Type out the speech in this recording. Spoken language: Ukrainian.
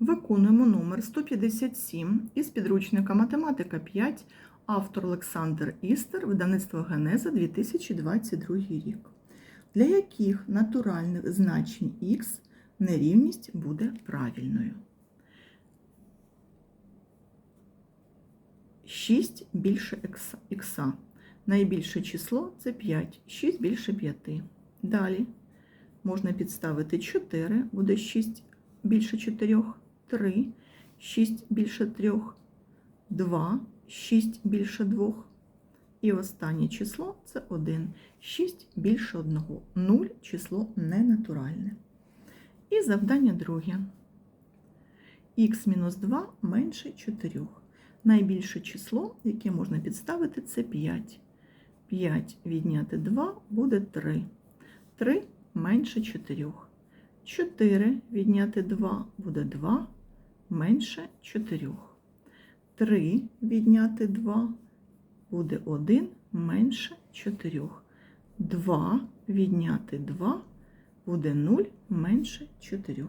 Виконуємо номер 157 із підручника Математика 5, автор Олександр Істер, видавництво Генеза 2022 рік. Для яких натуральних значень х нерівність буде правильною? 6 більше х. Найбільше число це 5, 6 більше 5. Далі можна підставити 4, буде 6 більше 4, 3, 6 більше 3, 2, 6 більше 2. І останнє число це 1. 6 більше 1. 0 число ненатуральне. І завдання друге. х-2 менше 4. Найбільше число, яке можна підставити, це 5. 5 відняти 2 буде 3. 3 менше 4. 4 відняти 2 буде 2 менше 4. 3 відняти 2 буде 1 менше 4. 2 відняти 2 буде 0 менше 4.